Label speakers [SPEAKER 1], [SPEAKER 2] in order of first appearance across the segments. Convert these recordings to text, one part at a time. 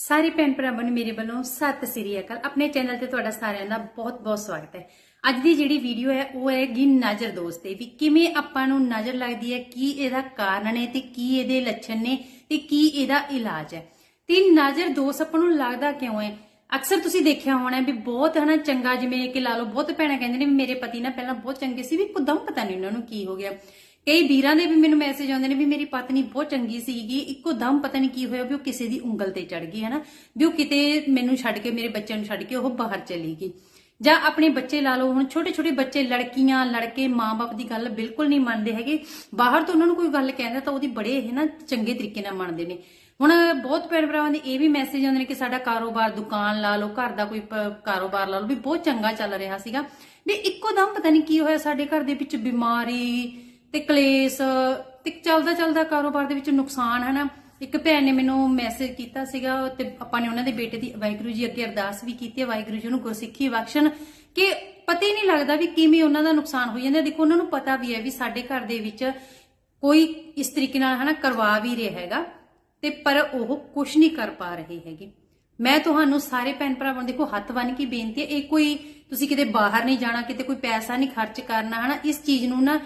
[SPEAKER 1] ਸਾਰੇ ਭੈਣ ਭਰਾਵਾਂ ਨੂੰ ਮੇਰੇ ਵੱਲੋਂ ਸਤਿ ਸ੍ਰੀ ਅਕਾਲ। ਆਪਣੇ ਚੈਨਲ ਤੇ ਤੁਹਾਡਾ ਸਾਰਿਆਂ ਦਾ ਬਹੁਤ-ਬਹੁਤ ਸਵਾਗਤ ਹੈ। ਅੱਜ ਦੀ ਜਿਹੜੀ ਵੀਡੀਓ ਹੈ, ਉਹ ਹੈਗੀ ਨਜ਼ਰ ਦੋਸਤ ਤੇ ਵੀ ਕਿਵੇਂ ਆਪਾਂ ਨੂੰ ਨਜ਼ਰ ਲੱਗਦੀ ਹੈ, ਕੀ ਇਹਦਾ ਕਾਰਨ ਨੇ ਤੇ ਕੀ ਇਹਦੇ ਲੱਛਣ ਨੇ ਤੇ ਕੀ ਇਹਦਾ ਇਲਾਜ ਹੈ। ਤੇ ਨਜ਼ਰ ਦੋਸਤ ਆਪਾਂ ਨੂੰ ਲੱਗਦਾ ਕਿਉਂ ਹੈ? ਅਕਸਰ ਤੁਸੀਂ ਦੇਖਿਆ ਹੋਣਾ ਵੀ ਬਹੁਤ ਹਨਾ ਚੰਗਾ, ਜਿਵੇਂ ਕਿ ਲਾ ਲਓ, ਬਹੁਤ ਭੈਣਾਂ ਕਹਿੰਦੇ ਨੇ ਵੀ ਮੇਰੇ ਪਤੀ ਨਾ ਪਹਿਲਾਂ ਬਹੁਤ ਚੰਗੇ ਸੀ, ਵੀ ਇੱਕਦਮ ਪਤਾ ਨਹੀਂ ਉਹਨਾਂ ਨੂੰ ਕੀ ਹੋ ਗਿਆ। ਕਈ ਵੀਰਾਂ ਦੇ ਵੀ ਮੈਨੂੰ ਮੈਸੇਜ ਆਉਂਦੇ ਨੇ ਵੀ ਮੇਰੀ ਪਤਨੀ ਬਹੁਤ ਚੰਗੀ ਸੀਗੀ, ਇੱਕੋ ਦਮ ਪਤਾ ਨਹੀਂ ਕੀ ਹੋਇਆ ਵੀ ਉਹ ਕਿਸੇ ਦੀ ਉਂਗਲ ਤੇ ਚੜ ਗਈ, ਹਨਾ? ਵੀ ਉਹ ਕਿਤੇ ਮੈਨੂੰ ਛੱਡ ਕੇ, ਮੇਰੇ ਬੱਚਿਆਂ ਨੂੰ ਛੱਡ ਕੇ ਉਹ ਬਾਹਰ ਚਲੀ ਗਈ। ਜਾਂ ਆਪਣੇ ਬੱਚੇ ਲਾ ਲਓ, ਹੁਣ ਛੋਟੇ ਛੋਟੇ ਬੱਚੇ, ਲੜਕੀਆਂ, ਲੜਕੇ, ਮਾਂ-ਬਾਪ ਦੀ ਗੱਲ ਬਿਲਕੁਲ ਨਹੀਂ ਮੰਨਦੇ ਹੈਗੇ। ਬਾਹਰ ਤੋਂ ਉਹਨਾਂ ਨੂੰ ਕੋਈ ਗੱਲ ਕਹਿੰਦਾ ਤਾਂ ਉਹਦੀ ਬੜੇ ਇਹ ਨਾ ਚੰਗੇ ਤਰੀਕੇ ਨਾਲ ਮੰਨਦੇ ਨੇ। ਹੁਣ ਬਹੁਤ ਭੈਣ ਭਰਾਵਾਂ ਦੇ ਇਹ ਵੀ ਮੈਸੇਜ ਆਉਂਦੇ ਨੇ ਕਿ ਸਾਡਾ ਕਾਰੋਬਾਰ ਦੁਕਾਨ ਲਾ ਲਓ, ਘਰ ਦਾ ਕੋਈ ਕਾਰੋਬਾਰ ਲਾ ਲਓ, ਵੀ ਬਹੁਤ ਚੰਗਾ ਚੱਲ ਰਿਹਾ ਸੀਗਾ। ਵੀ ਇੱਕੋ ਦਮ ਪਤਾ ਨਹੀਂ ਕੀ ਹੋਇਆ ਸਾਡੇ ਘਰ ਦੇ ਵਿੱਚ ਬਿਮਾਰੀ ਤੇ ਕਲੇਸ਼, ਤੇ ਚੱਲਦਾ ਚੱਲਦਾ ਕਾਰੋਬਾਰ ਦੇ ਵਿੱਚ ਨੁਕਸਾਨ ਹੈ ਨਾ ਇੱਕ ਭੈਣ ਨੇ ਮੈਨੂੰ ਮੈਸੇਜ ਕੀਤਾ ਸੀਗਾ, ਤੇ ਆਪਾਂ ਨੇ ਉਹਨਾਂ ਦੇ ਬੇਟੇ ਦੀ ਵਾਹਿਗੁਰੂ ਜੀ ਅੱਗੇ ਅਰਦਾਸ ਵੀ ਕੀਤੀ ਹੈ, ਵਾਹਿਗੁਰੂ ਜੀ ਨੂੰ ਗੁਰਸਿੱਖੀ ਬਖਸ਼ਣ, ਕਿ ਪਤਾ ਹੀ ਨਹੀਂ ਲੱਗਦਾ ਵੀ ਕਿਵੇਂ ਉਹਨਾਂ ਦਾ ਨੁਕਸਾਨ ਹੋ ਜਾਂਦਾ। ਦੇਖੋ, ਉਹਨਾਂ ਨੂੰ ਪਤਾ ਵੀ ਹੈ ਵੀ ਸਾਡੇ ਘਰ ਦੇ ਵਿੱਚ ਕੋਈ ਇਸ ਤਰੀਕੇ ਨਾਲ, ਹਨਾ, ਕਰਵਾ ਵੀ ਰਿਹਾ ਹੈਗਾ, ਤੇ ਪਰ ਉਹ ਕੁਝ ਨਹੀਂ ਕਰ ਪਾ ਰਹੇ ਹੈਗੇ। ਮੈਂ ਤੁਹਾਨੂੰ ਸਾਰੇ ਭੈਣ ਭਰਾਵਾਂ ਨੂੰ, ਦੇਖੋ, ਹੱਥ ਬੰਨ ਕੇ ਬੇਨਤੀ ਹੈ, ਇਹ ਕੋਈ ਤੁਸੀਂ ਕਿਤੇ ਬਾਹਰ ਨਹੀਂ ਜਾਣਾ, ਕਿਤੇ ਕੋਈ ਪੈਸਾ ਨਹੀਂ ਖਰਚ ਕਰਨਾ, ਹਨਾ, ਇਸ ਚੀਜ਼ ਨੂੰ ਨਾ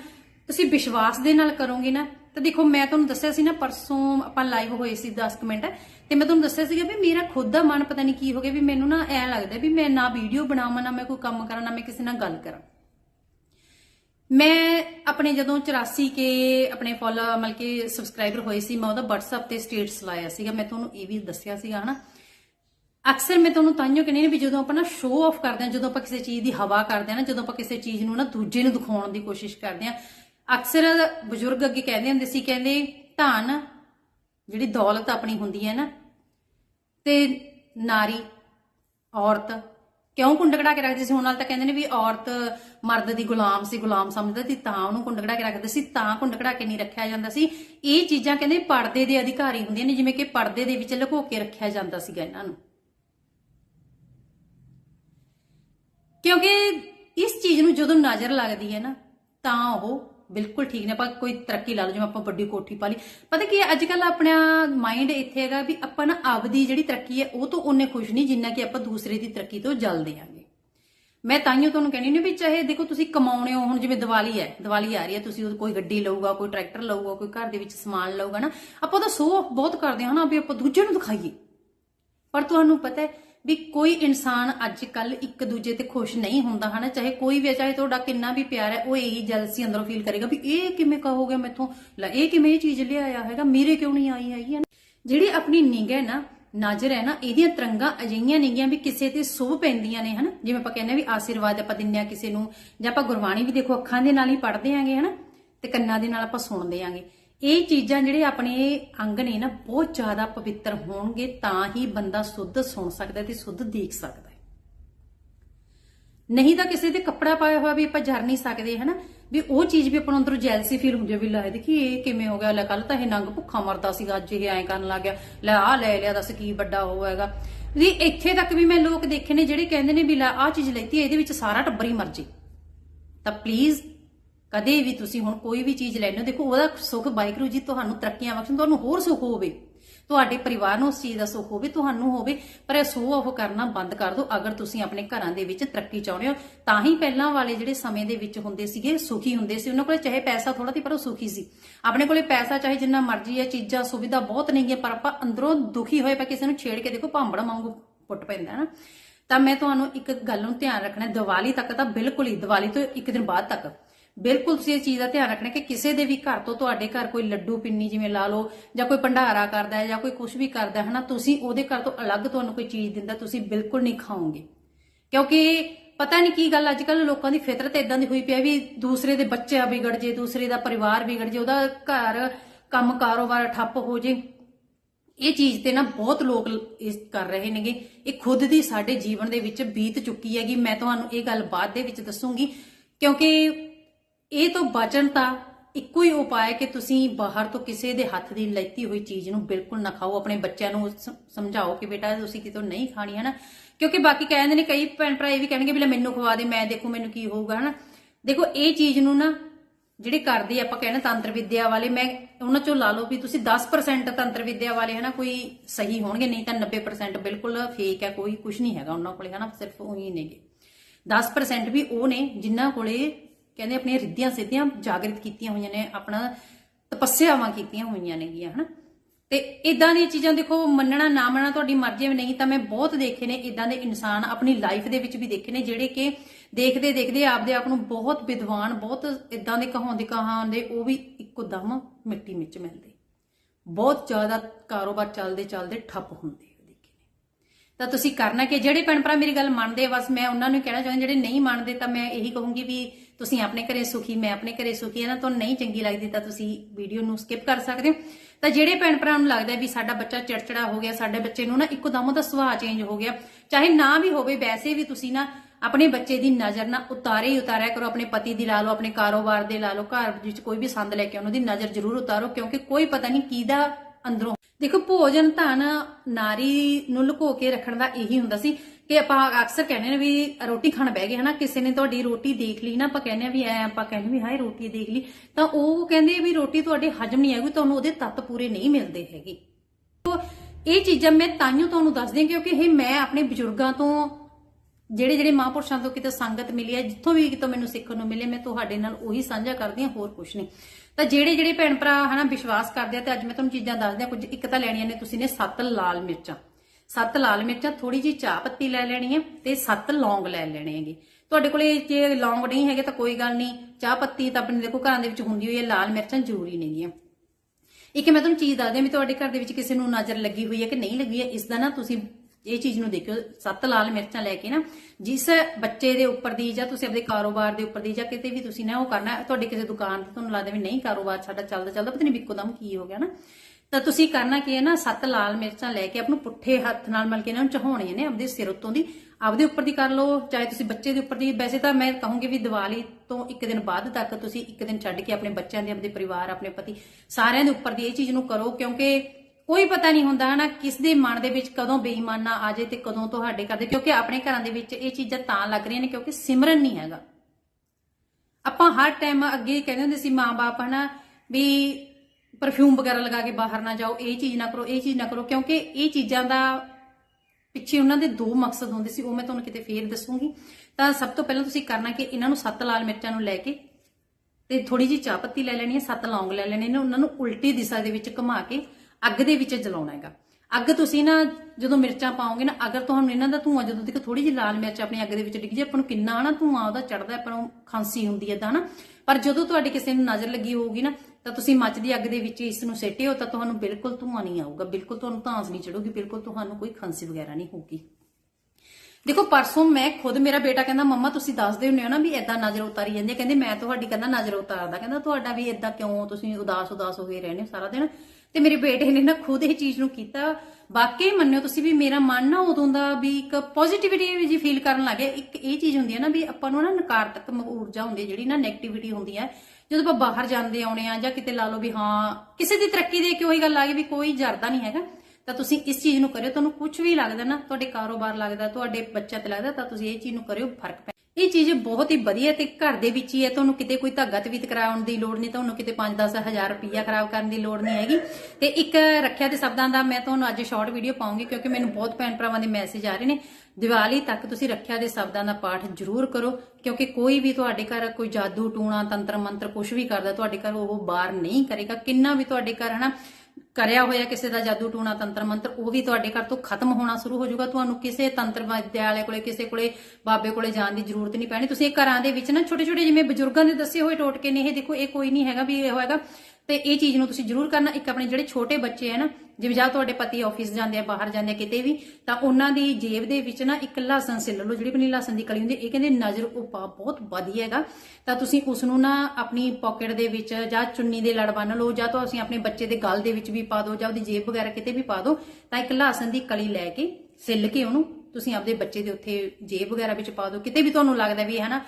[SPEAKER 1] ਤੁਸੀਂ ਵਿਸ਼ਵਾਸ ਦੇ ਨਾਲ ਕਰੋਗੇ ਨਾ, ਤਾਂ ਦੇਖੋ ਮੈਂ ਤੁਹਾਨੂੰ ਦੱਸਿਆ ਸੀ ਨਾ, ਪਰਸੋਂ ਆਪਾਂ ਲਾਈਵ ਹੋਏ ਸੀ 10 ਕੁ ਮਿੰਟ, ਤੇ ਮੈਂ ਤੁਹਾਨੂੰ ਦੱਸਿਆ ਸੀਗਾ ਵੀ ਮੇਰਾ ਖੁਦ ਦਾ ਮਨ ਪਤਾ ਨਹੀਂ ਕੀ ਹੋ ਗਿਆ ਵੀ ਮੈਨੂੰ ਨਾ ਐ ਲੱਗਦਾ ਵੀ ਮੈਂ ਨਾ ਵੀਡੀਓ ਬਣਾਵਾਂ, ਨਾ ਮੈਂ ਕੋਈ ਕੰਮ ਕਰਾਂ, ਨਾ ਮੈਂ ਕਿਸੇ ਨਾਲ ਗੱਲ ਕਰਾਂ। ਮੈਂ ਆਪਣੇ ਜਦੋਂ 84 ਕੇ ਆਪਣੇ ਫੋਲੋ ਮਤਲਬ ਕਿ ਸਬਸਕ੍ਰਾਈਬਰ ਹੋਏ ਸੀ, ਮੈਂ ਉਹਦਾ WhatsApp ਤੇ ਸਟੇਟਸ ਲਾਇਆ ਸੀਗਾ, ਮੈਂ ਤੁਹਾਨੂੰ ਇਹ ਵੀ ਦੱਸਿਆ ਸੀਗਾ ਹਨਾ। ਅਕਸਰ ਮੈਂ ਤੁਹਾਨੂੰ ਤਾਂਹੀਓ ਕਹਿੰਦੀ ਨੇ ਵੀ ਜਦੋਂ ਆਪਾਂ ਨਾ ਸ਼ੋਅ ਆਫ ਕਰਦੇ ਹਾਂ, ਜਦੋਂ ਆਪਾਂ ਕਿਸੇ ਚੀਜ਼ ਦੀ ਹਵਾ ਕਰਦੇ ਹਾਂ ਨਾ, ਜਦੋਂ ਆਪਾਂ ਕਿਸੇ ਚੀਜ਼ ਨੂੰ ਨਾ ਦੂਜੇ ਨੂੰ ਦਿਖਾਉਣ ਦੀ ਕੋਸ਼ਿਸ਼ ਕਰਦੇ ਹਾਂ ਅਕਸਰ ਬਜ਼ੁਰਗ ਅੱਗੇ ਕਹਿੰਦੇ ਹੁੰਦੇ ਸੀ, ਕਹਿੰਦੇ ਧਨ ਜਿਹੜੀ ਦੌਲਤ ਆਪਣੀ ਹੁੰਦੀ ਹੈ ਨਾ, ਤੇ ਨਾਰੀ, ਔਰਤ ਕਿਉਂ ਕੁੰਡ ਕਢਾ ਕੇ ਰੱਖਦੇ ਸੀ? ਹੁਣ ਨਾਲ ਤਾਂ ਕਹਿੰਦੇ ਨੇ ਵੀ ਔਰਤ ਮਰਦ ਦੀ ਗੁਲਾਮ ਸੀ, ਗੁਲਾਮ ਸਮਝਦਾ ਸੀ, ਤਾਂ ਉਹਨੂੰ ਕੁੰਡ ਕਢਾ ਕੇ ਰੱਖਦੇ ਸੀ, ਤਾਂ ਕੁੰਡ ਕਢਾ ਕੇ ਨਹੀਂ ਰੱਖਿਆ ਜਾਂਦਾ ਸੀ। ਇਹ ਚੀਜ਼ਾਂ ਕਹਿੰਦੇ ਪਰਦੇ ਦੇ ਅਧਿਕਾਰੀ ਹੁੰਦੀਆਂ ਨੇ, ਜਿਵੇਂ ਕਿ ਪਰਦੇ ਦੇ ਵਿੱਚ ਲੁਕੋ ਕੇ ਰੱਖਿਆ ਜਾਂਦਾ ਸੀਗਾ ਇਹਨਾਂ ਨੂੰ। ਕਿਉਂਕਿ ਇਸ ਚੀਜ਼ ਨੂੰ ਜਦੋਂ ਨਜ਼ਰ ਲੱਗਦੀ ਹੈ ਨਾ, ਤਾਂ ਉਹ ਬਿਲਕੁਲ ਠੀਕ ਨੇ, ਆਪਾਂ ਕੋਈ ਤਰੱਕੀ ਲਾ ਲਓ, ਜਿਵੇਂ ਆਪਾਂ ਵੱਡੀ ਕੋਠੀ ਪਾ ਲਈ। ਪਤਾ ਕੀ ਹੈ ਅੱਜ ਕੱਲ ਆਪਣਾ ਮਾਈਂਡ ਇੱਥੇ ਹੈਗਾ ਵੀ ਆਪਾਂ ਨਾ ਆਪਦੀ ਜਿਹੜੀ ਤਰੱਕੀ ਹੈ, ਉਹ ਤੋਂ ਉਹਨੇ ਖੁਸ਼ ਨਹੀਂ ਜਿੰਨਾ ਕਿ ਆਪਾਂ ਦੂਸਰੇ ਦੀ ਤਰੱਕੀ ਤੋਂ ਜਲਦੇ ਆਂਗੇ ਮੈਂ ਤਾਂਹੀਓ ਤੁਹਾਨੂੰ ਕਹਿੰਦੀ ਨਹੀਂ ਵੀ ਚਾਹੇ ਦੇਖੋ ਤੁਸੀਂ ਕਮਾਉਣੇ ਹੋ, ਹੁਣ ਜਿਵੇਂ ਦੀਵਾਲੀ ਹੈ, ਦੀਵਾਲੀ ਆ ਰਹੀ ਹੈ, ਤੁਸੀਂ ਉਹ ਕੋਈ ਗੱਡੀ ਲਊਗਾ, ਕੋਈ ਟਰੈਕਟਰ ਲਊਗਾ, ਕੋਈ ਘਰ ਦੇ ਵਿੱਚ ਸਮਾਨ ਲਊਗਾ ਨਾ, ਆਪਾਂ ਤਾਂ ਸੋ ਬਹੁਤ ਕਰਦੇ ਹਾਂ ਨਾ, ਵੀ ਆਪਾਂ ਦੂਜੇ ਨੂੰ ਦਿਖਾਈਏ। ਪਰ ਤੁਹਾਨੂੰ ਪਤਾ ਹੈ ਵੀ ਕੋਈ ਇਨਸਾਨ ਅੱਜ ਕੱਲ ਇੱਕ ਦੂਜੇ ਤੇ ਖੁਸ਼ ਨਹੀਂ ਹੁੰਦਾ ਹਨਾ? ਚਾਹੇ ਕੋਈ ਵੀ ਹੈ, ਚਾਹੇ ਤੁਹਾਡਾ ਕਿੰਨਾ ਵੀ ਪਿਆਰ ਹੈ ਉਹ ਇਹੀ ਜਲਸੀ ਅੰਦਰੋਂ ਫੀਲ ਕਰੇਗਾ ਵੀ ਇਹ ਕਿਵੇਂ ਕਹੋਗੇ ਮੈਥੋਂ? ਲੈ ਇਹ ਕਿਵੇਂ ਇਹ ਚੀਜ਼ ਲਿਆਇਆ ਹੈਗਾ? ਮੇਰੇ ਕਿਉਂ ਨਹੀਂ ਆਈ ਹੈਗੀ? ਹੈ ਨਾ? ਜਿਹੜੀ ਆਪਣੀ ਨਿਗਾਹ ਹੈ ਨਾ ਨਜ਼ਰ ਹੈ ਨਾ ਇਹਦੀਆਂ ਤਰੰਗਾਂ ਅਜਿਹੀਆਂ ਨੇਗੀਆਂ ਵੀ ਕਿਸੇ ਤੇ ਸੁਭ ਪੈਂਦੀਆਂ ਨੇ ਹਨਾ? ਜਿਵੇਂ ਆਪਾਂ ਕਹਿੰਦੇ ਆ ਵੀ ਆਸ਼ੀਰਵਾਦ ਆਪਾਂ ਦਿੰਦੇ ਆ ਕਿਸੇ ਨੂੰ ਜਾਂ ਆਪਾਂ ਗੁਰਬਾਣੀ ਵੀ ਦੇਖੋ ਅੱਖਾਂ ਦੇ ਨਾਲ ਹੀ ਪੜ੍ਹਦੇ ਆਂਗੇ ਹਨਾ? ਤੇ ਕੰਨਾਂ ਦੇ ਨਾਲ ਆਪਾਂ ਸੁਣਦੇ ਆਂਗੇ ਇਹ ਚੀਜ਼ਾਂ ਜਿਹੜੇ ਆਪਣੇ ਅੰਗ ਨੇ ਨਾ, ਬਹੁਤ ਜ਼ਿਆਦਾ ਪਵਿੱਤਰ ਹੋਣਗੇ, ਤਾਂ ਹੀ ਬੰਦਾ ਸੁੱਧ ਸੁਣ ਸਕਦਾ ਤੇ ਸੁੱਧ ਦੇਖ ਸਕਦਾ ਨਹੀਂ ਤਾਂ ਕਿਸੇ ਦੇ ਕੱਪੜਾ ਪਾਇਆ ਹੋਇਆ ਵੀ ਆਪਾਂ ਜਰ ਨਹੀਂ ਸਕਦੇ, ਹਨਾ? ਵੀ ਉਹ ਚੀਜ਼ ਵੀ ਆਪਾਂ ਨੂੰ ਅੰਦਰੋਂ ਜੈਲਸੀ ਫੀਲ ਹੁੰਦੀ ਹੈ ਵੀ ਲੈ, ਦੇਖੀ ਇਹ ਕਿਵੇਂ ਹੋ ਗਿਆ? ਲੈ ਕੱਲ ਤਾਂ ਇਹ ਨੰਗ ਭੁੱਖਾ ਮਰਦਾ ਸੀਗਾ, ਅੱਜ ਇਹ ਐਂ ਕਰਨ ਲੱਗ ਗਿਆ। ਲੈ ਆ ਲੈ ਲਿਆ, ਦੱਸ ਕੀ ਵੱਡਾ ਹੋਵੇਗਾ ਵੀ ਇੱਥੇ ਤੱਕ ਵੀ ਮੈਂ ਲੋਕ ਦੇਖੇ ਨੇ ਜਿਹੜੇ ਕਹਿੰਦੇ ਨੇ ਵੀ ਲੈ, ਆਹ ਚੀਜ਼ ਲੈਤੀ, ਇਹਦੇ ਵਿੱਚ ਸਾਰਾ ਟੱਬਰ ਹੀ ਮਰ ਜੇ। ਤਾਂ ਪਲੀਜ਼ ਕਦੇ ਵੀ ਤੁਸੀਂ ਹੁਣ ਕੋਈ ਵੀ ਚੀਜ਼ ਲੈਣੇ ਹੋ, ਦੇਖੋ ਉਹਦਾ ਸੁੱਖ ਵਾਹਿਗੁਰੂ ਜੀ ਤੁਹਾਨੂੰ ਤਰੱਕੀਆਂ ਬਖਸ਼ਣ, ਤੁਹਾਨੂੰ ਹੋਰ ਸੁੱਖ ਹੋਵੇ। ਤੁਹਾਡੇ ਪਰਿਵਾਰ ਨੂੰ ਉਸ ਚੀਜ਼ ਦਾ ਸੁੱਖ ਹੋਵੇ, ਤੁਹਾਨੂੰ ਹੋਵੇ, ਪਰ ਇਹ ਸੋ ਆਫ ਕਰਨਾ ਬੰਦ ਕਰ ਦਿਓ। ਅਗਰ ਤੁਸੀਂ ਆਪਣੇ ਘਰਾਂ ਦੇ ਵਿੱਚ ਤਰੱਕੀ ਚਾਹੁੰਦੇ ਹੋ, ਤਾਂ ਹੀ ਪਹਿਲਾਂ ਵਾਲੇ ਜਿਹੜੇ ਸਮੇਂ ਦੇ ਵਿੱਚ ਹੁੰਦੇ ਸੀਗੇ, ਸੁਖੀ ਹੁੰਦੇ ਸੀ। ਉਹਨਾਂ ਕੋਲ ਚਾਹੇ ਪੈਸਾ ਥੋੜਾ ਸੀ, ਪਰ ਉਹ ਸੁਖੀ ਸੀ। ਆਪਣੇ ਕੋਲੇ ਪੈਸਾ ਚਾਹੇ ਜਿੰਨਾ ਮਰਜ਼ੀ ਹੈ, ਚੀਜ਼ਾਂ ਸੁਵਿਧਾ ਬਹੁਤ ਨੇਗੀਆਂ ਪਰ ਆਪਾਂ ਅੰਦਰੋਂ ਦੁਖੀ ਹੋਏ ਪਾ ਕਿਸੇ ਨੂੰ ਛੇੜ ਕੇ ਦੇਖੋ ਭਾਂਬੜਾ ਵਾਂਗੂ ਪੁੱਟ ਪੈਂਦਾ ਨਾ। ਤਾਂ ਮੈਂ ਤੁਹਾਨੂੰ ਇੱਕ ਗੱਲ ਨੂੰ ਧਿਆਨ ਰੱਖਣਾ ਦੀਵਾਲੀ ਤੱਕ ਤਾਂ ਬਿਲਕੁਲ ਹੀ, ਦੀਵਾਲੀ ਤੋਂ ਇੱਕ ਦਿਨ ਬਾਅਦ ਤੱਕ। ਬਿਲਕੁਲ ਤੁਸੀਂ ਇਹ ਚੀਜ਼ ਦਾ ਧਿਆਨ ਰੱਖਣਾ ਕਿ ਕਿਸੇ ਦੇ ਵੀ ਘਰ ਤੋਂ ਤੁਹਾਡੇ ਘਰ ਕੋਈ ਲੱਡੂ, ਪਿੰਨੀ ਜਿਵੇਂ ਲਾ ਲਓ, ਜਾਂ ਕੋਈ ਭੰਡਾਰਾ ਕਰਦਾ ਹੈ ਜਾਂ ਕੋਈ ਕੁਝ ਵੀ ਕਰਦਾ ਹੈ ਨਾ, ਤੁਸੀਂ ਉਹਦੇ ਘਰ ਤੋਂ ਅਲੱਗ ਤੁਹਾਨੂੰ ਕੋਈ ਚੀਜ਼ ਦਿੰਦਾ, ਤੁਸੀਂ ਬਿਲਕੁਲ ਨਹੀਂ ਖਾਓਗੇ। ਕਿਉਂਕਿ ਪਤਾ ਨਹੀਂ ਕੀ ਗੱਲ ਅੱਜ ਕੱਲ ਲੋਕਾਂ ਦੀ ਫਿਤਰਤ ਇਦਾਂ ਦੀ ਹੋਈ ਪਈ ਹੈ ਵੀ ਦੂਸਰੇ ਦੇ ਬੱਚਾ ਵਿਗੜ ਜੇ, ਦੂਸਰੇ ਦਾ ਪਰਿਵਾਰ ਵਿਗੜ ਜੇ, ਉਹਦਾ ਘਰ ਕੰਮ ਕਾਰੋਬਾਰ ਠੱਪ ਹੋ ਜੇ। ਇਹ ਚੀਜ਼ ਤੇ ਨਾ ਬਹੁਤ ਲੋਕ ਇਸ ਕਰ ਰਹੇ ਨੇਗੇ। ਇਹ ਖੁਦ ਦੀ ਸਾਡੇ ਜੀਵਨ ਦੇ ਵਿੱਚ ਬੀਤ ਚੁੱਕੀ ਹੈਗੀ। ਮੈਂ ਤੁਹਾਨੂੰ ਇਹ ਗੱਲ ਬਾਅਦ ਦੇ ਵਿੱਚ ਦੱਸੂਗੀ। ਕਿਉਂਕਿ ਇਹ ਤੋਂ ਬਚਣ ਤਾਂ ਇੱਕੋ ਹੀ ਉਪਾਅ ਹੈ ਕਿ ਤੁਸੀਂ ਬਾਹਰ ਤੋਂ ਕਿਸੇ ਦੇ ਹੱਥ ਦੀ ਲੈਤੀ ਹੋਈ ਚੀਜ਼ ਨੂੰ ਬਿਲਕੁਲ ਨਾ ਖਾਓ, ਆਪਣੇ ਬੱਚਿਆਂ ਨੂੰ ਸਮਝਾਓ ਕਿ ਬੇਟਾ ਤੁਸੀਂ ਕਿਤੋਂ ਨਹੀਂ ਖਾਣੀ ਹੈ ਨਾ ਕਿਉਂਕਿ ਬਾਕੀ ਕਹਿੰਦੇ ਨੇ, ਕਈ ਭੈਣ ਭਰਾ ਇਹ ਵੀ ਕਹਿਣਗੇ ਵੀ ਲੈ ਮੈਨੂੰ ਖਵਾ ਦੇ, ਮੈਂ ਦੇਖੂ ਮੈਨੂੰ ਕੀ ਹੋਊਗਾ, ਹਨਾ? ਦੇਖੋ, ਇਹ ਚੀਜ਼ ਨੂੰ ਨਾ ਜਿਹੜੇ ਕਰਦੇ ਆਪਾਂ ਕਹਿੰਦੇ ਤੰਤਰ ਵਿਦਿਆ ਵਾਲੇ, ਮੈਂ ਉਹਨਾਂ ਚੋਂ ਲਾ ਲਓ ਵੀ ਤੁਸੀਂ 10% ਤੰਤਰ ਵਿਦਿਆ ਵਾਲੇ, ਹਨਾ, ਕੋਈ ਸਹੀ ਹੋਣਗੇ, ਨਹੀਂ ਤਾਂ 90% ਬਿਲਕੁਲ ਫੇਕ ਹੈ, ਕੋਈ ਕੁਝ ਨਹੀਂ ਹੈਗਾ ਉਹਨਾਂ ਕੋਲੇ, ਹਨਾ? ਸਿਰਫ ਉਹੀ ਨੇਗੇ। 10% ਵੀ ਉਹ ਨੇ ਜਿਨ੍ਹਾਂ ਕੋਲੇ ਕਹਿੰਦੇ ਆਪਣੀਆਂ ਰਿੱਧੀਆਂ ਸਿੱਧੀਆਂ ਜਾਗਰਿਤ ਕੀਤੀਆਂ ਹੋਈਆਂ ਨੇ, ਆਪਣਾ ਤਪੱਸਿਆਵਾਂ ਕੀਤੀਆਂ ਹੋਈਆਂ ਨੇ ਗੀਆਂ ਹਨਾ? ਤੇ ਇਦਾਂ ਦੀਆਂ ਚੀਜ਼ਾਂ ਦੇਖੋ, ਮੰਨਣਾ ਨਾ ਮੰਨਣਾ ਤੁਹਾਡੀ ਮਰਜ਼ੀ ਹੈ ਨਹੀਂ, ਤਾਂ ਮੈਂ ਬਹੁਤ ਦੇਖੇ ਨੇ ਇਦਾਂ ਦੇ ਇਨਸਾਨ ਆਪਣੀ ਲਾਈਫ ਦੇ ਵਿੱਚ ਵੀ ਦੇਖੇ ਨੇ, ਜਿਹੜੇ ਕਿ ਦੇਖਦੇ ਦੇਖਦੇ ਆਪਦੇ ਆਪ ਨੂੰ ਬਹੁਤ ਵਿਦਵਾਨ, ਬਹੁਤ ਇਦਾਂ ਦੇ ਕਹਾਉਂਦੇ ਕਹਾਉਂਦੇ, ਉਹ ਵੀ ਇੱਕੋ ਦਮ ਮਿੱਟੀ ਵਿੱਚ ਮਿਲਦੇ। ਬਹੁਤ ਜ਼ਿਆਦਾ ਕਾਰੋਬਾਰ ਚੱਲਦੇ ਚੱਲਦੇ ਠੱਪ ਹੁੰਦੇ ਨੇ। ਤਾਂ ਤੁਸੀਂ ਕਰਨਾ ਕਿ ਜਿਹੜੇ ਭੈਣ ਭਰਾ ਮੇਰੀ ਗੱਲ ਮੰਨਦੇ ਆ, ਬਸ ਮੈਂ ਉਹਨਾਂ ਨੂੰ ਕਹਿਣਾ ਚਾਹੁੰਦੀ ਜਿਹੜੇ ਨਹੀਂ ਮੰਨਦੇ ਤਾਂ ਮੈਂ ਇਹੀ ਕਹੂੰਗੀ ਵੀ ਤੁਸੀਂ ਆਪਣੇ ਘਰੇ ਸੁਖੀ, ਮੈਂ ਆਪਣੇ ਘਰੇ ਸੁਖੀ ਹੈ ਨਾ ਤੁਹਾਨੂੰ ਨਹੀਂ ਚੰਗੀ ਲੱਗਦੀ ਤਾਂ ਤੁਸੀਂ ਵੀਡੀਓ ਨੂੰ ਸਕਿਪ ਕਰ ਸਕਦੇ ਹੋ। ਤਾਂ ਜਿਹੜੇ ਭੈਣ ਭਰਾ ਨੂੰ ਲੱਗਦਾ ਵੀ ਸਾਡਾ ਬੱਚਾ ਚਿੜਚਿੜਾ ਹੋ ਗਿਆ, ਸਾਡੇ ਬੱਚੇ ਨੂੰ ਨਾ ਇੱਕੋ ਦਮ ਉਹਦਾ ਸੁਭਾਅ ਚੇਂਜ ਹੋ ਗਿਆ, ਚਾਹੇ ਨਾ ਵੀ ਹੋਵੇ, ਵੈਸੇ ਵੀ ਤੁਸੀਂ ਨਾ ਆਪਣੇ ਬੱਚੇ ਦੀ ਨਜ਼ਰ ਨਾ ਉਤਾਰੇ ਹੀ ਉਤਾਰਿਆ ਕਰੋ, ਆਪਣੇ ਪਤੀ ਦੀ ਲਾ ਲਓ, ਆਪਣੇ ਕਾਰੋਬਾਰ ਦੇ ਲਾ ਲਓ, ਘਰ ਵਿੱਚ ਕੋਈ ਵੀ ਸੰਦ ਲੈ ਕੇ ਉਹਨਾਂ ਦੀ ਨਜ਼ਰ ਜ਼ਰੂਰ ਉਤਾਰੋ, ਕਿਉਂਕਿ ਕੋਈ ਪਤਾ ਨਹੀਂ ਕਿਹਦਾ ਅੰਦਰੋਂ। ਦੇਖੋ, ਭੋਜਨ ਧਨ ਨਾਰੀ ਨੂੰ ਲੁਕੋ ਕੇ ਰੱਖਣ ਦਾ ਇਹੀ ਹੁੰਦਾ ਸੀ ਕਿ ਆਪਾਂ ਅਕਸਰ ਕਹਿੰਦੇ ਨੇ ਵੀ ਰੋਟੀ ਖਾਣ ਬਹਿ ਗਏ ਹਨਾ, ਕਿਸੇ ਨੇ ਤੁਹਾਡੀ ਰੋਟੀ ਦੇਖ ਲਈ ਨਾ, ਆਪਾਂ ਕਹਿੰਦੇ ਆ ਵੀ ਐ, ਆਪਾਂ ਕਹਿੰਦੇ ਵੀ ਹਾਏ ਰੋਟੀ ਦੇਖ ਲਈ, ਤਾਂ ਉਹ ਕਹਿੰਦੇ ਵੀ ਰੋਟੀ ਤੁਹਾਡੇ ਹਜਮ ਨਹੀਂ ਆਏਗੀ, ਤੁਹਾਨੂੰ ਉਹਦੇ ਤੱਤ ਪੂਰੇ ਨਹੀਂ ਮਿਲਦੇ ਹੈਗੇ। ਇਹ ਚੀਜ਼ਾਂ ਮੈਂ ਤਾਈਓ ਤੁਹਾਨੂੰ ਦੱਸਦੀ ਕਿਉਂਕਿ ਇਹ ਮੈਂ ਆਪਣੇ ਬਜ਼ੁਰਗਾਂ ਤੋਂ, ਜਿਹੜੇ ਜਿਹੜੇ ਮਹਾਂਪੁਰਸ਼ਾਂ ਤੋਂ ਕਿਤੇ ਸੰਗਤ ਮਿਲੀ ਹੈ, ਜਿੱਥੋਂ ਵੀ ਕਿਤੋਂ ਮੈਨੂੰ ਸਿੱਖਣ ਨੂੰ ਮਿਲੇ, ਮੈਂ ਤੁਹਾਡੇ ਨਾਲ ਉਹੀ ਸਾਂਝਾ ਕਰਦੀ ਹਾਂ, ਹੋਰ ਕੁਝ ਨਹੀਂ। ਤਾਂ ਜਿਹੜੇ ਜਿਹੜੇ ਭੈਣ ਭਰਾ ਹਨਾ ਵਿਸ਼ਵਾਸ ਕਰਦੇ ਆ, ਤੇ ਅੱਜ ਮੈਂ ਤੁਹਾਨੂੰ ਚੀਜ਼ਾਂ ਦੱਸਦੀ ਹਾਂ, ਕੁਝ ਇੱਕ ਤਾਂ ਲੈਣੀਆਂ ਨੇ ਤੁਸੀਂ ਨੇ ਸੱਤ ਲਾਲ ਮਿਰਚਾਂ। ਸੱਤ ਲਾਲ ਮਿਰਚਾਂ ਥੋੜੀ ਜਿਹੀ ਚਾਹ ਪੱਤੀ ਲੈ ਲੈਣੀ ਹੈ ਤੇ ਸੱਤ ਲੌਂਗ ਲੈ ਲੈਣੇ ਹੈਗੇ। ਤੁਹਾਡੇ ਕੋਲੇ ਜੇ ਲੌਂਗ ਨਹੀਂ ਹੈਗੇ ਤਾਂ ਕੋਈ ਗੱਲ ਨਹੀਂ, ਚਾਹ ਪੱਤੀ ਤਾਂ ਆਪਣੇ ਦੇਖੋ ਘਰਾਂ ਦੇ ਵਿੱਚ ਹੁੰਦੀ ਹੋਈ ਹੈ, ਲਾਲ ਮਿਰਚਾਂ ਜ਼ਰੂਰੀ ਨੇਗੀਆਂ ਇੱਕ ਮੈਂ ਤੁਹਾਨੂੰ ਚੀਜ਼ ਦੱਸਦੀ ਹਾਂ ਵੀ ਤੁਹਾਡੇ ਘਰ ਦੇ ਵਿੱਚ ਕਿਸੇ ਨੂੰ ਨਜ਼ਰ ਲੱਗੀ ਹੋਈ ਹੈ ਕਿ ਨਹੀਂ ਲੱਗੀ ਹੈ, ਇਸ ਦਾ ਨਾ ਤੁਸੀਂ ਇਹ ਚੀਜ਼ ਨੂੰ ਦੇਖਿਓ, ਸੱਤ ਲਾਲ ਮਿਰਚਾਂ ਲੈ ਕੇ ਨਾ, ਜਿਸ ਬੱਚੇ ਦੇ ਉੱਪਰ ਦੀ ਜਾਂ ਤੁਸੀਂ ਆਪਣੇ ਕਾਰੋਬਾਰ ਦੇ ਉੱਪਰ ਦੀ ਜਾਂ ਕਿਤੇ ਵੀ ਤੁਸੀਂ ਨਾ ਉਹ ਕਰਨਾ, ਤੁਹਾਡੇ ਕਿਸੇ ਦੁਕਾਨ ਤੇ ਤੁਹਾਨੂੰ ਲੱਗਦਾ ਵੀ ਨਹੀਂ ਕਾਰੋਬਾਰ ਸਾਡਾ ਚੱਲਦਾ ਚੱਲਦਾ ਪਤਾ ਨਹੀਂ ਇੱਕੋ ਦਮ ਕੀ ਹੋ ਗਿਆ ਨਾ। ਤਾਂ ਤੁਸੀਂ ਕਰਨਾ ਕੀ ਹੈ ਨਾ, ਸੱਤ ਲਾਲ ਮਿਰਚਾਂ ਲੈ ਕੇ ਆਪ ਨੂੰ ਪੁੱਠੇ ਹੱਥ ਨਾਲ ਮਲ ਕੇ ਇਹਨਾਂ ਨੂੰ ਚਹਾਉਣੀਆਂ ਨੇ ਆਪਦੇ ਸਿਰ ਉੱਤੋਂ ਦੀ। ਆਪਦੇ ਉੱਪਰ ਦੀ ਕਰ ਲਓ, ਚਾਹੇ ਤੁਸੀਂ ਬੱਚੇ ਦੇ ਉੱਪਰ ਦੀ। ਵੈਸੇ ਤਾਂ ਮੈਂ ਕਹੂੰਗੀ ਵੀ ਦੀਵਾਲੀ ਤੋਂ ਇੱਕ ਦਿਨ ਬਾਅਦ ਤੱਕ ਤੁਸੀਂ ਇੱਕ ਦਿਨ ਛੱਡ ਕੇ ਆਪਣੇ ਬੱਚਿਆਂ ਦੇ ਆਪਣੇ ਪਰਿਵਾਰ, ਆਪਣੇ ਪਤੀ ਸਾਰਿਆਂ ਦੇ ਉੱਪਰ ਦੀ ਇਹ ਚੀਜ਼ ਨੂੰ ਕਰੋ, ਕਿਉਂਕਿ ਕੋਈ ਪਤਾ ਨਹੀਂ ਹੁੰਦਾ ਹਨਾ, ਕਿਸ ਦੇ ਮਨ ਦੇ ਵਿੱਚ ਕਦੋਂ ਬੇਈਮਾਨਾ ਆ ਜਾਏ ਤੇ ਕਦੋਂ ਤੁਹਾਡੇ ਕਰਦੇ ਕਿਉਂਕਿ ਆਪਣੇ ਘਰਾਂ ਦੇ ਵਿੱਚ ਇਹ ਚੀਜ਼ਾਂ ਤਾਂ ਲੱਗ ਰਹੀਆਂ ਨੇ, ਕਿਉਂਕਿ ਸਿਮਰਨ ਨਹੀਂ ਹੈਗਾ। ਆਪਾਂ ਹਰ ਟਾਈਮ ਅੱਗੇ ਕਹਿੰਦੇ ਹੁੰਦੇ ਸੀ ਮਾਂ-ਬਾਪ ਹਨਾ, ਵੀ ਪਰਫਿਊਮ ਵਗੈਰਾ ਲਗਾ ਕੇ ਬਾਹਰ ਨਾ ਜਾਓ, ਇਹ ਚੀਜ਼ ਨਾ ਕਰੋ, ਇਹ ਚੀਜ਼ ਨਾ ਕਰੋ, ਕਿਉਂਕਿ ਇਹ ਚੀਜ਼ਾਂ ਦਾ ਪਿੱਛੇ ਉਹਨਾਂ ਦੇ ਦੋ ਮਕਸਦ ਹੁੰਦੇ ਸੀ, ਉਹ ਮੈਂ ਤੁਹਾਨੂੰ ਕਿਤੇ ਫੇਰ ਦੱਸੂਗੀ। ਤਾਂ ਸਭ ਤੋਂ ਪਹਿਲਾਂ ਤੁਸੀਂ ਕਰਨਾ ਕਿ ਇਹਨਾਂ ਨੂੰ ਸੱਤ ਲਾਲ ਮਿਰਚਾਂ ਨੂੰ ਲੈ ਕੇ ਤੇ ਥੋੜੀ ਜਿਹੀ ਚਾਹ ਪੱਤੀ ਲੈ ਲੈਣੀ ਹੈ, ਸੱਤ ਲੌਂਗ ਲੈ ਲੈਣੇ ਨੇ, ਉਹਨਾਂ ਨੂੰ ਉਲਟੀ ਦਿਸ਼ਾ ਦੇ ਵਿੱਚ ਘੁਮਾ ਕੇ ਅੱਗ ਦੇ ਵਿੱਚ ਜਲਾਉਣਾ ਹੈਗਾ। ਅੱਗ ਤੁਸੀਂ ਨਾ ਜਦੋਂ ਮਿਰਚਾਂ ਪਾਓਗੇ ਨਾ, ਅਗਰ ਤੁਹਾਨੂੰ ਇਹਨਾਂ ਦਾ ਧੂਆਂ ਜਦੋਂ ਤੱਕ ਥੋੜੀ ਜਿਹੀ ਲਾਲ ਮਿਰਚ ਆਪਣੀ ਅੱਗ ਦੇ ਵਿੱਚ ਡਿੱਗ ਜੇ, ਆਪਾਂ ਨੂੰ ਕਿੰਨਾ ਨਾ ਧੂਆਂ ਉਹਦਾ ਚੜਦਾ ਆਪਾਂ ਨੂੰ ਖਾਂਸੀ ਹੁੰਦੀ ਹੈ ਤਾਂ ਨਾ। ਪਰ ਜਦੋਂ ਤੁਹਾਡੇ ਕਿਸੇ ਨੂੰ ਨਜ਼ਰ ਲੱਗੀ ਹੋਊਗੀ ਨਾ ਤਾਂ ਤੁਸੀਂ ਮੱਚ ਦੀ ਅੱਗ ਦੇ ਵਿੱਚ ਇਸ ਨੂੰ ਸੇਟਿਓ ਤਾਂ ਤੁਹਾਨੂੰ ਬਿਲਕੁਲ ਧੂਆਂ ਨਹੀਂ ਆਊਗਾ, ਬਿਲਕੁਲ ਤੁਹਾਨੂੰ ਧਾਂਸ ਨਹੀਂ ਚੜੂਗੀ, ਬਿਲਕੁਲ ਤੁਹਾਨੂੰ ਕੋਈ ਖਾਂਸੀ ਵਗੈਰਾ ਨਹੀਂ ਹੋਊਗੀ। ਦੇਖੋ, ਪਰਸੋਂ ਮੈਂ ਖੁਦ ਮੇਰਾ ਬੇਟਾ ਕਹਿੰਦਾ, ਮੰਮਾ, ਤੁਸੀਂ ਦੱਸਦੇ ਹੁੰਦੇ ਹੋ ਨਾ ਵੀ ਐਦਾਂ ਨਜ਼ਰ ਉਤਾਰੀ ਜਾਂਦੀ ਕਹਿੰਦੇ, ਮੈਂ ਤੁਹਾਡੀ ਕਹਿੰਦਾ ਨਜ਼ਰ ਉਤਾਰਦਾ। ਕਹਿੰਦਾ, ਤੁਹਾਡਾ ਵੀ ਐਦਾਂ ਕਿਉਂ? ਤੁਸੀਂ ਉਦਾਸ ਉਦਾਸ ਹੋ ਕੇ ਰਹਿੰਦੇ ਹੋ ਸਾਰਾ ਦਿਨ? ਤੇ ਮੇਰੇ ਬੇਟੇ ਨੇ ਨਾ ਖੁਦ ਇਹ ਚੀਜ਼ ਨੂੰ ਕੀਤਾ। ਵਾਕਈ ਮੰਨਿਓ ਤੁਸੀਂ ਵੀ ਮੇਰਾ ਮਨ ਨਾ ਉਦੋਂ ਦਾ ਵੀ ਇੱਕ ਪੋਜ਼ਿਟਿਵਿਟੀ ਜੀ ਫੀਲ ਕਰਨ ਲੱਗੇ ਇੱਕ ਇਹ ਚੀਜ਼ ਹੁੰਦੀ ਹੈ ਨਾ ਵੀ ਆਪਾਂ ਨੂੰ ਨਾ ਨਕਾਰਾਤਮਕ ਊਰਜਾ ਹੁੰਦੀ ਹੈ, ਜਿਹੜੀ ਨਾ 네ਗੇਟਿਵਿਟੀ ਹੁੰਦੀ ਹੈ। ਜਦੋਂ ਆਪਾਂ ਬਾਹਰ ਜਾਂਦੇ ਆਉਣੇ ਆ ਜਾਂ ਕਿਤੇ ਲਾ ਲਓ ਵੀ ਹਾਂ, ਕਿਸੇ ਦੀ ਤਰੱਕੀ ਦੇ ਕੇ ਉਹੀ ਗੱਲ ਆ ਗਈ ਵੀ ਕੋਈ ਜਰਦਾ ਨਹੀਂ ਹੈਗਾ। ਤਾਂ ਤੁਸੀਂ ਇਸ ਚੀਜ਼ ਨੂੰ ਕਰਿਓ, ਤੁਹਾਨੂੰ ਕੁਝ ਵੀ ਲੱਗਦਾ ਨਾ, ਤੁਹਾਡੇ ਕਾਰੋਬਾਰ ਲੱਗਦਾ, ਤੁਹਾਡੇ ਬੱਚਾ ਤੇ ਲੱਗਦਾ, ਤਾਂ ਤੁਸੀਂ ਇਹ ਚੀਜ਼ ਨੂੰ ਕਰਿਓ, ਫ਼ਰਕ ਪੈ ਇਹ ਚੀਜ਼ ਬਹੁਤ ਹੀ ਵਧੀਆ ਤੇ ਘਰ ਦੇ ਵਿੱਚ ਹੀ ਹੈ, ਤੁਹਾਨੂੰ ਕਿਤੇ ਕੋਈ ਧਾਗਾ ਤਵੀਤ ਕਰਾਉਣ ਦੀ ਲੋੜ ਨਹੀਂ, ਤੁਹਾਨੂੰ ਕਿਤੇ 5-10 ਹਜ਼ਾਰ ਰੁਪਈਆ ਖਰਾਬ ਕਰਨ ਦੀ ਲੋੜ ਨਹੀਂ ਹੈਗੀ। ਤੇ ਇੱਕ ਰੱਖਿਆ ਦੇ ਸ਼ਬਦਾਂ ਦਾ ਮੈਂ ਤੁਹਾਨੂੰ ਅੱਜ ਸ਼ਾਰਟ ਵੀਡੀਓ ਪਾਉਂਗੀ ਕਿਉਂਕਿ ਮੈਨੂੰ ਬਹੁਤ ਭੈਣ ਭਰਾਵਾਂ ਦੇ ਮੈਸੇਜ ਆ ਰਹੇ ਨੇ। ਦੀਵਾਲੀ ਤੱਕ ਤੁਸੀਂ ਰੱਖਿਆ ਦੇ ਸ਼ਬਦਾਂ ਦਾ ਪਾਠ ਜ਼ਰੂਰ ਕਰੋ, ਕਿਉਂਕਿ ਕੋਈ ਵੀ ਤੁਹਾਡੇ ਘਰ ਕੋਈ ਜਾਦੂ, ਟੂਣਾ, ਤੰਤਰ, ਮੰਤਰ ਕੁਝ ਵੀ ਕਰਦਾ, ਤੁਹਾਡੇ ਘਰ ਉਹ ਬਾਹਰ ਨਹੀਂ ਕਰੇਗਾ। ਕਿੰਨਾ ਵੀ ਤੁਹਾਡੇ ਘਰ, ਹਨਾ ਕਰਿਆ ਹੋਇਆ ਕਿਸੇ ਦਾ ਜਾਦੂ ਟੂਣਾ ਤੰਤਰ ਮੰਤਰ, ਉਹ ਵੀ ਤੁਹਾਡੇ ਘਰ ਤੋਂ ਖਤਮ ਹੋਣਾ ਸ਼ੁਰੂ ਹੋ ਜਾਊਗਾ। ਤੁਹਾਨੂੰ ਕਿਸੇ ਤੰਤਰ ਵਿਦਿਆਲੇ ਕੋਲੇ, ਕਿਸੇ ਕੋਲੇ, ਬਾਬੇ ਕੋਲੇ ਜਾਣ ਦੀ ਜ਼ਰੂਰਤ ਨਹੀਂ ਪੈਣੀ। ਤੁਸੀਂ ਇਹ ਘਰਾਂ ਦੇ ਵਿੱਚ ਨਾ ਛੋਟੇ ਛੋਟੇ ਜਿਵੇਂ ਬਜ਼ੁਰਗਾਂ ਦੇ ਦੱਸੇ ਹੋਏ ਟੋਟਕੇ ਨੇ, ਇਹ ਦੇਖੋ, ਇਹ ਕੋਈ ਨਹੀਂ ਹੈਗਾ ਵੀ ਇਹ ਹੋਏਗਾ। ਤੇ ਇਹ ਚੀਜ਼ ਨੂੰ ਤੁਸੀਂ ਜ਼ਰੂਰ ਕਰਨਾ। ਇੱਕ ਆਪਣੇ ਜਿਹੜੇ ਛੋਟੇ ਬੱਚੇ ਹੈ ਨਾ ਜਿਵੇਂ ਜਾਂ ਤੁਹਾਡੇ ਪਤੀ ਆਫਿਸ ਜਾਂਦੇ ਆ, ਬਾਹਰ ਜਾਂਦੇ ਆ, ਕਿਤੇ ਵੀ, ਤਾਂ ਉਹਨਾਂ ਦੀ ਜੇਬ ਦੇ ਵਿੱਚ ਨਾ ਇੱਕ ਲਸਣ ਸਿੱਲ ਲਓ, ਜਿਹੜੀ ਆਪਣੀ ਲਸਣ ਦੀ ਕਲੀ ਹੁੰਦੀ, ਇਹ ਕਹਿੰਦੇ ਨਜ਼ਰ ਉਪਾ, ਬਹੁਤ ਵਧੀਆ ਹੈਗਾ। ਤਾਂ ਤੁਸੀਂ ਉਸ ਨੂੰ ਨਾ ਆਪਣੀ ਪਾਕਟ ਦੇ ਵਿੱਚ ਜਾਂ ਚੁੰਨੀ ਦੇ ਲੜ ਬੰਨ ਲਓ, ਜਾਂ ਤੁਸੀਂ ਆਪਣੇ ਬੱਚੇ ਦੇ ਗਲ ਦੇ ਵਿੱਚ ਵੀ ਪਾ ਦਿਓ ਜਾਂ ਉਹਦੀ ਜੇਬ ਵਗੈਰਾ ਕਿਤੇ ਵੀ ਪਾ ਦਿਓ ਤਾਂ ਇੱਕ ਲਸਣ ਦੀ ਕਲੀ ਲੈ ਕੇ ਸਿੱਲ ਕੇ ਉਹਨੂੰ ਤੁਸੀਂ ਆਪਦੇ ਬੱਚੇ ਦੇ ਉੱਥੇ ਜੇਬ ਵਗੈਰਾ ਵਿੱਚ ਪਾ ਦਿਓ ਕਿਤੇ ਵੀ ਤੁਹਾਨੂੰ ਲੱਗਦਾ ਵੀ ਹੈ ਨਾ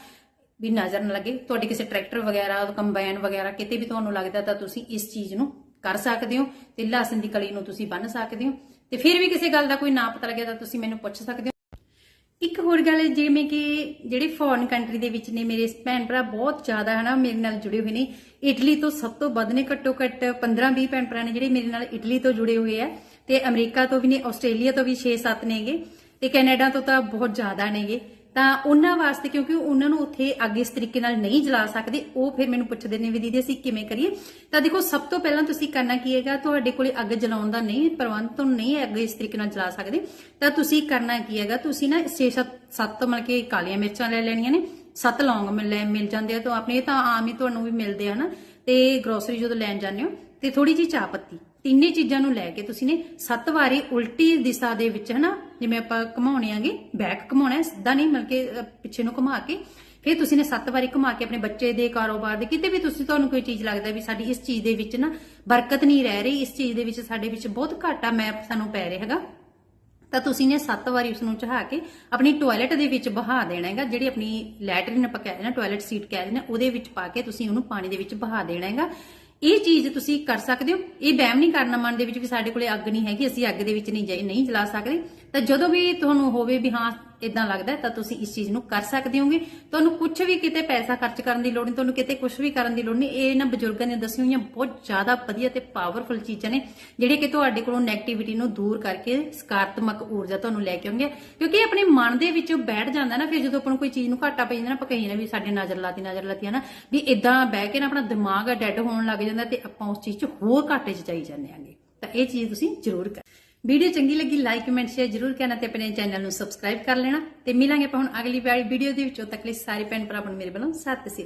[SPEAKER 1] ਵੀ ਨਜ਼ਰ ਨਾ ਲੱਗੇ, ਤੁਹਾਡੇ ਕਿਸੇ ਟਰੈਕਟਰ ਵਗੈਰਾ ਕੰਬਾਈਨ ਵਗੈਰਾ, ਕਿਤੇ ਵੀ ਤੁਹਾਨੂੰ ਲੱਗਦਾ ਤਾਂ ਤੁਸੀਂ ਇਸ ਚੀਜ਼ ਨੂੰ ਕਰ ਸਕਦੇ ਹੋ ਤੇ ਲਸਣ ਦੀ ਕਲੀ ਨੂੰ ਤੁਸੀਂ ਬੰਨ ਸਕਦੇ ਹੋ ਤੇ ਫਿਰ ਵੀ ਕਿਸੇ ਗੱਲ ਦਾ ਕੋਈ ਨਾ ਪਤਾ ਲੱਗਿਆ ਤਾਂ ਤੁਸੀਂ ਮੈਨੂੰ ਪੁੱਛ ਸਕਦੇ ਹੋ। ਇੱਕ ਹੋਰ ਗੱਲ ਜਿਵੇਂ ਕਿ ਜਿਹੜੇ ਫੋਰਨ ਕੰਟਰੀ ਦੇ ਵਿੱਚ ਨੇ ਮੇਰੇ ਭੈਣ ਭਰਾ ਬਹੁਤ ਜ਼ਿਆਦਾ ਹਨਾ ਮੇਰੇ ਨਾਲ ਜੁੜੇ ਹੋਏ ਨੇ। ਇਟਲੀ ਤੋਂ ਸਭ ਤੋਂ ਵੱਧ ਨੇ ਘੱਟੋ ਘੱਟ 15-20 ਭੈਣ ਭਰਾ ਨੇ ਜਿਹੜੇ ਮੇਰੇ ਨਾਲ ਇਟਲੀ ਤੋਂ ਜੁੜੇ ਹੋਏ ਆ ਤੇ ਅਮਰੀਕਾ ਤੋਂ ਵੀ ਨੇ, ਆਸਟ੍ਰੇਲੀਆ ਤੋਂ ਵੀ 6-7 ਨੇਗੇ ਤੇ ਕੈਨੇਡਾ ਤੋਂ ਤਾਂ ਬਹੁਤ ਜ਼ਿਆਦਾ ਨੇਗੇ। ਤਾਂ ਉਹਨਾਂ ਵਾਸਤੇ, ਕਿਉਂਕਿ ਉਹਨਾਂ ਨੂੰ ਉੱਥੇ ਅੱਗ ਇਸ ਤਰੀਕੇ ਨਾਲ ਨਹੀਂ ਜਲਾ ਸਕਦੇ, ਉਹ ਫਿਰ ਮੈਨੂੰ ਪੁੱਛਦੇ ਨੇ ਵੀ ਦੀਦੀ, ਅਸੀਂ ਕਿਵੇਂ ਕਰੀਏ? ਤਾਂ ਦੇਖੋ, ਸਭ ਤੋਂ ਪਹਿਲਾਂ ਤੁਸੀਂ ਕਰਨਾ ਕੀ ਹੈਗਾ, ਤੁਹਾਡੇ ਕੋਲੇ ਅੱਗ ਜਲਾਉਣ ਦਾ ਨਹੀਂ, ਪ੍ਰਬੰਧ ਤੋਂ ਨਹੀਂ ਅੱਗ ਇਸ ਤਰੀਕੇ ਨਾਲ ਜਲਾ ਸਕਦੇ। ਤਾਂ ਤੁਸੀਂ ਕਰਨਾ ਕੀ ਹੈਗਾ, ਤੁਸੀਂ ਨਾ 6-7 ਮਤਲਬ ਕਿ ਕਾਲੀਆਂ ਮਿਰਚਾਂ ਲੈ ਲੈਣੀਆਂ ਨੇ, ਸੱਤ ਲੌਂਗ ਮਿਲ ਲੈ- ਮਿਲ ਜਾਂਦੇ ਆ, ਤਾਂ ਆਪਣੇ ਤਾਂ ਆਮ ਹੀ ਤੁਹਾਨੂੰ ਵੀ ਮਿਲਦੇ ਆ ਨਾ। ਤੇ ਗਰੋਸਰੀ ਜਦੋਂ ਲੈਣ ਜਾਂਦੇ ਹੋ, ਤੇ ਥੋੜੀ ਜੀ ਚਾਹ ਪੱਤੀ। ਤਿੰਨੇ ਚੀਜ਼ਾਂ ਨੂੰ ਲੈ ਕੇ ਤੁਸੀਂ ਨੇ ਸੱਤ ਵਾਰੀ ਉਲਟੀ ਦਿਸ਼ਾ ਦੇ ਵਿੱਚ ਹਨਾ ਜਿਵੇਂ ਆਪਾਂ ਘਮਾਉਣੇ ਆਂਗੇ ਬੈਕ ਘਮਾਉਣਾ ਹੈ, ਸਿੱਧਾ ਨਹੀਂ ਮਤਲਬ ਪਿੱਛੇ ਨੂੰ ਘੁਮਾ ਕੇ ਫਿਰ ਤੁਸੀਂ ਨੇ ਸੱਤ ਵਾਰੀ ਘੁਮਾ ਕੇ ਆਪਣੇ ਬੱਚੇ ਦੇ ਕਾਰੋਬਾਰ ਦੇ ਕਿਤੇ ਵੀ ਤੁਸੀਂ ਤੁਹਾਨੂੰ ਕੋਈ ਚੀਜ਼ ਲੱਗਦਾ ਵੀ ਸਾਡੀ ਇਸ ਚੀਜ਼ ਦੇ ਵਿੱਚ ਨਾ ਬਰਕਤ ਨਹੀਂ ਰਹਿ ਰਹੀ ਇਸ ਚੀਜ਼ ਦੇ ਵਿੱਚ ਸਾਡੇ ਵਿੱਚ ਬਹੁਤ ਘਾਟਾ ਮੈਂ ਸਾਨੂੰ ਪੈ ਰਿਹਾ ਹੈਗਾ ਤਾਂ ਤੁਸੀਂ ਨੇ ਸੱਤ ਵਾਰੀ ਉਸ ਨੂੰ ਚਹਾ ਕੇ ਆਪਣੀ ਟਾਇਲਟ ਦੇ ਵਿੱਚ ਬਹਾ ਦੇਣਾ ਹੈਗਾ ਜਿਹੜੀ ਆਪਣੀ ਲੈਟਰਿਨ ਆਪਾਂ ਕਹਿੰਦੇ ਨਾ ਟਾਇਲਟ ਸੀਟ ਕਹਿੰਦੇ ਨੇ ਉਹਦੇ ਵਿੱਚ ਪਾ ਕੇ ਤੁਸੀਂ ਉਹਨੂੰ ਪਾਣੀ ਦੇ ਵਿੱਚ ਬਹਾ ਦੇਣਾ ਹੈਗਾ ਇਹ ਚੀਜ਼ ਤੁਸੀਂ ਕਰ ਸਕਦੇ ਹੋ। ਇਹ ਬਹਿਮ ਨਹੀਂ ਕਰਨਾ ਮਨ ਦੇ ਵਿੱਚ ਵੀ ਸਾਡੇ ਕੋਲੇ ਅੱਗ ਨਹੀਂ ਹੈਗੀ, ਅਸੀਂ ਅੱਗ ਦੇ ਵਿੱਚ ਨਹੀਂ ਜਾਈ, ਨਹੀਂ ਜਲਾ ਸਕਦੇ। ਤਾਂ ਜਦੋਂ ਵੀ ਤੁਹਾਨੂੰ ਹੋਵੇ ਵੀ ਹਾਂ ਇਦਾਂ ਲੱਗਦਾ ਤਾਂ ਤੁਸੀਂ ਇਸ ਚੀਜ਼ ਨੂੰ ਕਰ ਸਕਦੇ ਹੋਗੇ। ਤੁਹਾਨੂੰ ਕੁਝ ਵੀ ਕਿਤੇ ਪੈਸਾ ਖਰਚ ਕਰਨ ਦੀ ਲੋੜ ਨਹੀਂ, ਤੁਹਾਨੂੰ ਕਿਤੇ ਕੁਝ ਵੀ ਕਰਨ ਦੀ ਲੋੜ ਨਹੀਂ। ਇਹ ਨਾ ਬਜ਼ੁਰਗਾਂ ਨੇ ਦੱਸੀਆਂ ਹੋਈਆਂ ਬਹੁਤ ਜ਼ਿਆਦਾ ਵਧੀਆ ਤੇ ਪਾਵਰਫੁਲ ਚੀਜ਼ਾਂ ਨੇ, ਜਿਹੜੇ ਕਿ ਤੁਹਾਡੇ ਕੋਲੋਂ ਨੈਗੇਟਿਵਿਟੀ ਨੂੰ ਦੂਰ ਕਰਕੇ ਸਕਾਰਾਤਮਕ ਊਰਜਾ ਤੁਹਾਨੂੰ ਲੈ ਕੇ ਆਉਂਗੇ ਕਿਉਂਕਿ ਆਪਣੇ ਮਨ ਦੇ ਵਿੱਚ ਬੈਠ ਜਾਂਦਾ ਨਾ, ਫਿਰ ਜਦੋਂ ਆਪਾਂ ਨੂੰ ਕੋਈ ਚੀਜ਼ ਨੂੰ ਘਾਟਾ ਪੈ ਜਾਂਦਾ ਨਾ, ਆਪਾਂ ਕਹੀ ਨਾ ਵੀ ਸਾਡੇ ਨਜ਼ਰ ਲਾਤੀ ਨਜ਼ਰ ਲਾਤੀ ਹੈ ਨਾ ਵੀ ਇਦਾਂ ਬਹਿ ਕੇ ਨਾ ਆਪਣਾ ਦਿਮਾਗ ਡੈਡ ਹੋਣ ਲੱਗ ਜਾਂਦਾ ਤੇ ਆਪਾਂ ਉਸ ਚੀਜ਼ 'ਚ ਹੋਰ ਘਾਟੇ 'ਚ ਜਾਈ ਜਾਂਦੇ ਆਂਗੇ ਤਾਂ ਇਹ ਚੀਜ਼ ਤੁਸੀਂ ਜ਼ਰੂਰ ਕਰ ਵੀਡੀਓ ਚੰਗੀ ਲੱਗੀ ਲਾਈਕ ਕਮੈਂਟ ਸ਼ੇਅਰ ਜ਼ਰੂਰ ਕਰਨਾ ਤੇ ਆਪਣੇ ਚੈਨਲ ਨੂੰ ਸਬਸਕ੍ਰਾਈਬ ਕਰ ਲੈਣਾ ਤੇ ਮਿਲਾਂਗੇ ਆਪਾਂ ਹੁਣ ਅਗਲੀ ਵਾਰੀ ਵੀਡੀਓ ਦੇ ਵਿੱਚ। ਉਦੋਂ ਤੱਕ ਲਈ ਸਾਰੇ ਭੈਣ ਭਰਾਵਾਂ ਨੂੰ ਮੇਰੇ ਵੱਲੋਂ ਸਤਿ ਸ੍ਰੀ